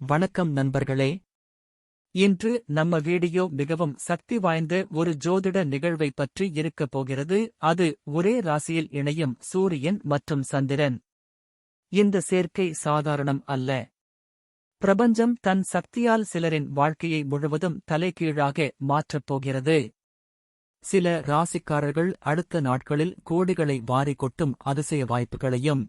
வணக்கம் நண்பர்களே. இன்று நம்ம வீடியோ மிகவும் சக்தி வாய்ந்த ஒரு ஜோதிட நிகழ்வை பற்றி இருக்கப் போகிறது. அது ஒரே ராசியில் இணையும் சூரியன் மற்றும் சந்திரன். இந்த சேர்க்கை சாதாரணம் அல்ல. பிரபஞ்சம் தன் சக்தியால் சிலரின் வாழ்க்கையை முழுவதும் தலைகீழாக மாற்றப் போகிறது. சில ராசிக்காரர்கள் அடுத்த நாட்களில் கோடிகளை வாரிக் கொட்டும் அதிசய வாய்ப்புகளையும்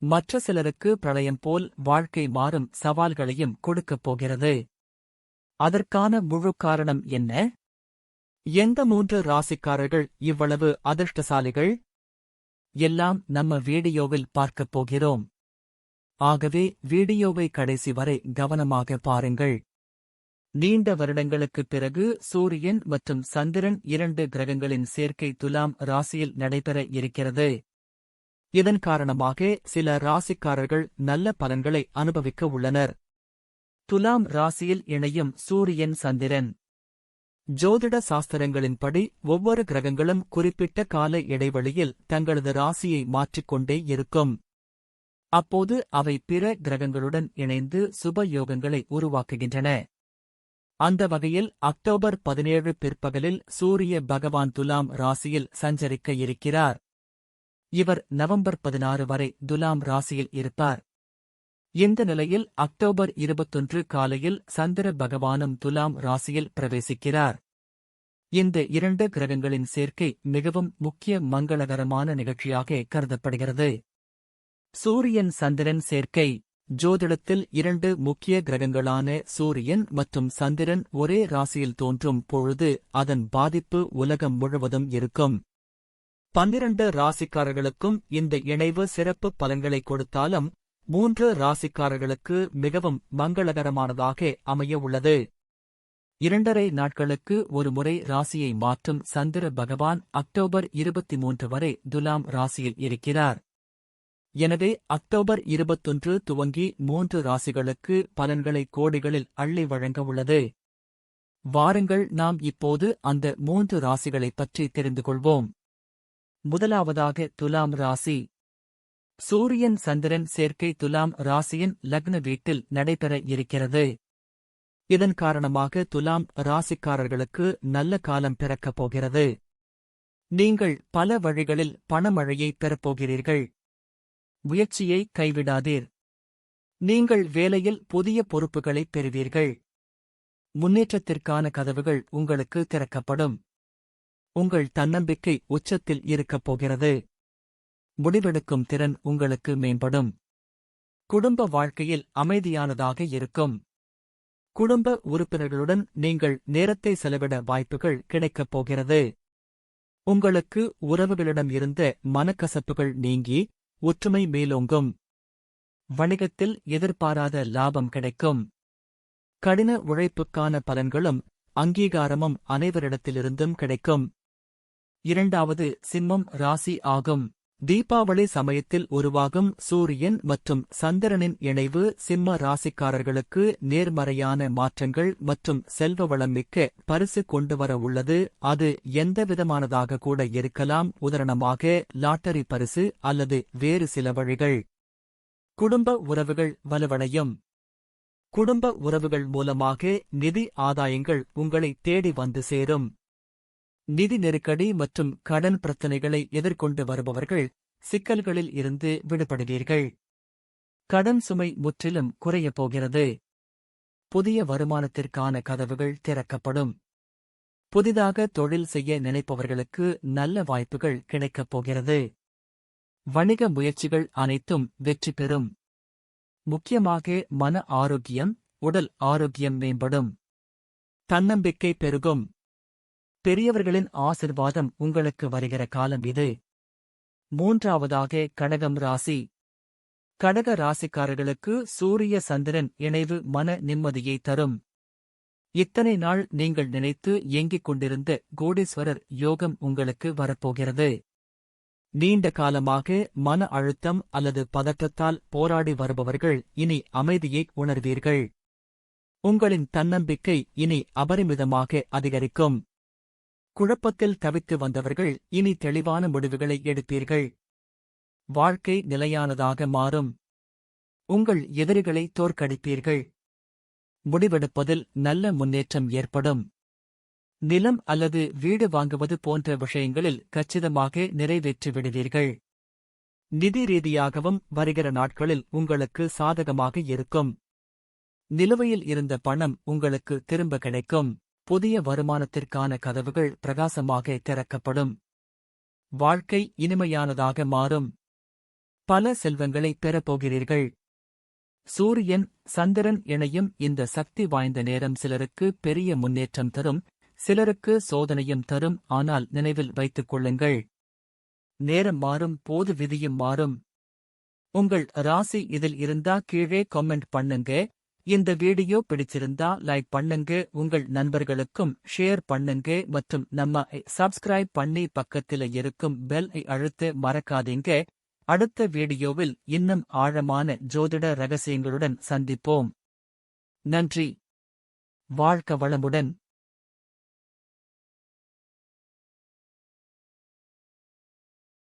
மற்ற சிலருக்கு பிரளயம் போல் வாழ்க்கை மாறும் சவால்களையும் கொடுக்கப் போகிறது. அதற்கான முழு காரணம் என்ன? எந்த மூன்று ராசிக்காரர்கள் இவ்வளவு அதிர்ஷ்டசாலிகள்? எல்லாம் நம்ம வீடியோவில் பார்க்கப் போகிறோம். ஆகவே வீடியோவை கடைசி வரை கவனமாக பாருங்கள். நீண்ட வருடங்களுக்குப் பிறகு சூரியன் மற்றும் சந்திரன் இரண்டு கிரகங்களின் சேர்க்கை துலாம் ராசியில் நடைபெற இருக்கிறது. இதன் காரணமாக சில ராசிக்காரர்கள் நல்ல பலன்களை அனுபவிக்க உள்ளனர். துலாம் ராசியில் இணையும் சூரியன் சந்திரன். ஜோதிட சாஸ்திரங்களின்படி ஒவ்வொரு கிரகங்களும் குறிப்பிட்ட கால இடைவெளியில் தங்களது ராசியை மாற்றிக்கொண்டே இருக்கும். அப்போது அவை பிற கிரகங்களுடன் இணைந்து சுப யோகங்களை உருவாக்குகின்றன. அந்த வகையில் அக்டோபர் பதினேழு பிற்பகலில் சூரிய பகவான் துலாம் ராசியில் சஞ்சரிக்க இருக்கிறார். இவர் நவம்பர் பதினாறு வரை துலாம் ராசியில் இருப்பார். இந்த நிலையில் அக்டோபர் இருபத்தொன்று காலையில் சந்திர பகவானும் துலாம் ராசியில் பிரவேசிக்கிறார். இந்த இரண்டு கிரகங்களின் சேர்க்கை மிகவும் முக்கிய மங்களகரமான நிகழ்ச்சியாக கருதப்படுகிறது. சூரியன் சந்திரன் சேர்க்கை ஜோதிடத்தில் இரண்டு முக்கிய கிரகங்களான சூரியன் மற்றும் சந்திரன் ஒரே ராசியில் தோன்றும் பொழுது அதன் பாதிப்பு உலகம் முழுவதும் இருக்கும். பன்னிரண்டு ராசிக்காரர்களுக்கும் இந்த இணைவு சிறப்பு பலன்களை கொடுத்தாலும் மூன்று ராசிக்காரர்களுக்கு மிகவும் மங்களகரமானதாக அமைய உள்ளது. இரண்டரை நாட்களுக்கு ஒரு முறை ராசியை மாற்றும் சந்திர பகவான் அக்டோபர் இருபத்தி மூன்று வரை துலாம் ராசியில் இருக்கிறார். எனவே அக்டோபர் இருபத்தொன்று துவங்கி மூன்று ராசிகளுக்கு பலன்களை கோடிகளில் அள்ளி வழங்க உள்ளது. வாருங்கள் நாம் இப்போது அந்த மூன்று ராசிகளைப் பற்றி தெரிந்து கொள்வோம். முதலாவதாக துலாம் ராசி. சூரியன் சந்திரன் சேர்க்கை துலாம் ராசியின் லக்ன வீட்டில் நடைபெற இருக்கிறது. இதன் காரணமாக துலாம் ராசிக்காரர்களுக்கு நல்ல காலம் பிறக்கப் போகிறது. நீங்கள் பல வழிகளில் பணமழையை பெறப்போகிறீர்கள். முயற்சியை கைவிடாதீர். நீங்கள் வேலையில் புதிய பொறுப்புகளைப் பெறுவீர்கள். முன்னேற்றத்திற்கான கதவுகள் உங்களுக்கு திறக்கப்படும். உங்கள் தன்னம்பிக்கை உச்சத்தில் இருக்கப் போகிறது. முடிவெடுக்கும் திறன் உங்களுக்கு மேம்படும். குடும்ப வாழ்க்கையில் அமைதியானதாக இருக்கும். குடும்ப உறுப்பினர்களுடன் நீங்கள் நேரத்தை செலவிட வாய்ப்புகள் கிடைக்கப் போகிறது. உங்களுக்கு உறவுகளிடம் இருந்த மனக்கசப்புகள் நீங்கி ஒற்றுமை மேலோங்கும். வணிகத்தில் எதிர்பாராத லாபம் கிடைக்கும். கடின உழைப்புக்கான பலன்களும் அங்கீகாரமும் அனைவரிடத்திலிருந்தும் கிடைக்கும். இரண்டாவது சிம்மம் ராசி ஆகும். தீபாவளி சமயத்தில் உருவாகும் சூரியன் மற்றும் சந்திரனின் இணைவு சிம்ம ராசிக்காரர்களுக்கு நேர்மறையான மாற்றங்கள் மற்றும் செல்வ வளம் மிக்க பரிசு கொண்டுவர உள்ளது. அது எந்தவிதமானதாக கூட இருக்கலாம். உதாரணமாக லாட்டரி பரிசு அல்லது வேறு சில வழிகள். குடும்ப உறவுகள் வலுவடையும். குடும்ப உறவுகள் மூலமாக நிதி ஆதாயங்கள் உங்களை தேடி வந்து சேரும். நிதி நெருக்கடி மற்றும் கடன் பிரச்சினைகளை எதிர்கொண்டு வருபவர்கள் சிக்கல்களில் இருந்து விடுபடுவீர்கள். கடன் சுமை முற்றிலும் குறையப் போகிறது. புதிய வருமானத்திற்கான கதவுகள் திறக்கப்படும். புதிதாக தொழில் செய்ய நினைப்பவர்களுக்கு நல்ல வாய்ப்புகள் கிடைக்கப் போகிறது. வணிக முயற்சிகள் அனைத்தும் வெற்றி பெறும். முக்கியமாக மன ஆரோக்கியம் உடல் ஆரோக்கியம் மேம்படும். தன்னம்பிக்கை பெருகும். பெரியவர்களின் ஆசிர்வாதம் உங்களுக்கு வருகிற காலம் இது. மூன்றாவதாக கடகம் ராசி. கடக ராசிக்காரர்களுக்கு சூரிய சந்திரன் இணைவு மன நிம்மதியை தரும். இத்தனை நாள் நீங்கள் நினைத்து ஏங்கிக் கொண்டிருந்த கோடீஸ்வரர் யோகம் உங்களுக்கு வரப்போகிறது. நீண்ட காலமாக மன அழுத்தம் அல்லது பதற்றத்தால் போராடி வருபவர்கள் இனி அமைதியை உணர்வீர்கள். உங்களின் தன்னம்பிக்கை இனி அபரிமிதமாக அதிகரிக்கும். குழப்பத்தில் தவித்து வந்தவர்கள் இனி தெளிவான முடிவுகளை எடுப்பீர்கள். வாழ்க்கை நிலையானதாக மாறும். உங்கள் எதிரிகளை தோற்கடிப்பீர்கள். முடிவெடுப்பதில் நல்ல முன்னேற்றம் ஏற்படும். நிலம் அல்லது வீடு வாங்குவது போன்ற விஷயங்களில் கச்சிதமாக நிறைவேற்றி விடுவீர்கள். நிதி ரீதியாகவும் வருகிற நாட்களில் உங்களுக்கு சாதகமாக இருக்கும். நிலுவையில் இருந்த பணம் உங்களுக்கு திரும்ப கிடைக்கும். புதிய வருமானத்திற்கான கதவுகள் பிரகாசமாக திறக்கப்படும். வாழ்க்கை இனிமையானதாக மாறும். பல செல்வங்களை பெறப்போகிறீர்கள் சூரியன் சந்திரன் இணையும் இந்த சக்தி வாய்ந்த நேரம் சிலருக்கு பெரிய முன்னேற்றம் தரும் சிலருக்கு சோதனையும் தரும் ஆனால் நினைவில் வைத்துக் கொள்ளுங்கள். நேரம் மாறும் போது விதியும் மாறும். உங்கள் ராசி இதில் இருந்தா கீழே கமெண்ட் பண்ணுங்க. இந்த வீடியோ பிடிச்சிருந்தா லைக் பண்ணுங்க உங்கள் நண்பர்களுக்கும் ஷேர் பண்ணுங்க மற்றும் நம்ம சப்ஸ்கிரைப் பண்ணி பக்கத்தில் இருக்கும் பெல் ஐ அழுத்து மறக்காதீங்க. அடுத்த வீடியோவில் இன்னும் ஆழமான ஜோதிட ரகசியங்களுடன் சந்திப்போம். நன்றி. வாழ்க வளமுடன்.